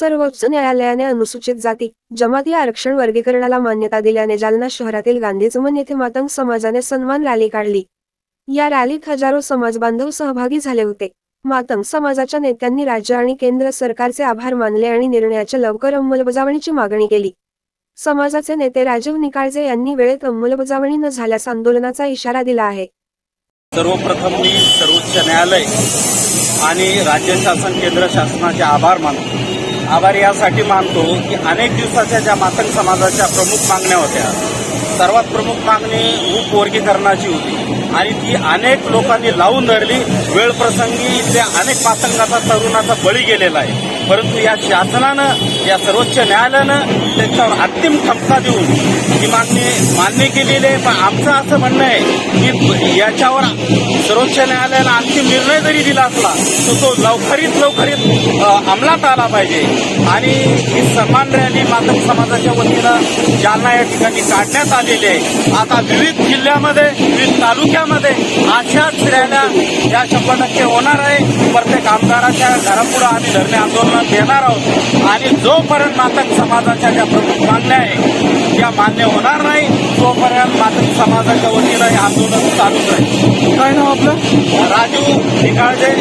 सर्वोच्च न्यायालयाने अनुसूचित जाती जमाती आरक्षण वर्गीकरणाला मान्यता दिल्याने जालना शहरातील गांधी चमन येथे मातंग समाजाने सन्मान रॅली काढली. या रॅलीत हजारो समाज बांधव सहभागी झाले होते. मातंग समाजाच्या नेत्यांनी राज्य आणि केंद्र सरकारचे आभार मानले आणि निर्णयाच्या लवकर अंमलबजावणीची मागणी केली. समाजाचे नेते राजीव निकाळजे यांनी वेळेत अंमलबजावणी न झाल्यास आंदोलनाचा इशारा दिला आहे. सर्वप्रथम मी सर्वोच्च न्यायालय आणि राज्य शासन केंद्र शासनाचे आभार मानतो. आभार यासाठी मानतो की अनेक दिवसाच्या ज्या मातंग समाजाच्या प्रमुख मागण्या होत्या सर्वात प्रमुख मागणी उपवर्गीकरणाची होती. आणि ती अनेक लोकांनी लावून धरली. वेळ प्रसंगी इथल्या अनेक मातंगाचा तरुणाचा बळी गेलेला आहे. परंतु या शासनानं या सर्वोच्च न्यायालयानं त्याच्यावर अंतिम ठपका देऊन ही मागणी मान्य केलेली आहे. पण आमचं असं म्हणणं आहे की याच्यावर सर्वोच्च न्यायालयानं अंतिम निर्णय जरी दिला असला तर तो लवकरीत लवकरीत अंमलात आला पाहिजे. आणि ही सन्मान रॅली मातंग समाजाच्या वतीनं जालना या ठिकाणी काढण्यात आलेली आहे. आता विविध जिल्ह्यामध्ये विविध तालुक्यामध्ये अशाच रॅल्या या शंभर टक्के होणार आहे. प्रत्येक आमदाराच्या घरापुढं आम्ही धरणे आंदोलन देणार आहोत. आणि जोपर्यंत मातंग समाजाच्या ज्या प्रमुख मागण्या आहे त्या मान्य होणार नाही तोपर्यंत मातंग समाजाच्या वतीनं हे आंदोलन चालूच आहे काय नाव आपलं? राजू निकाळजे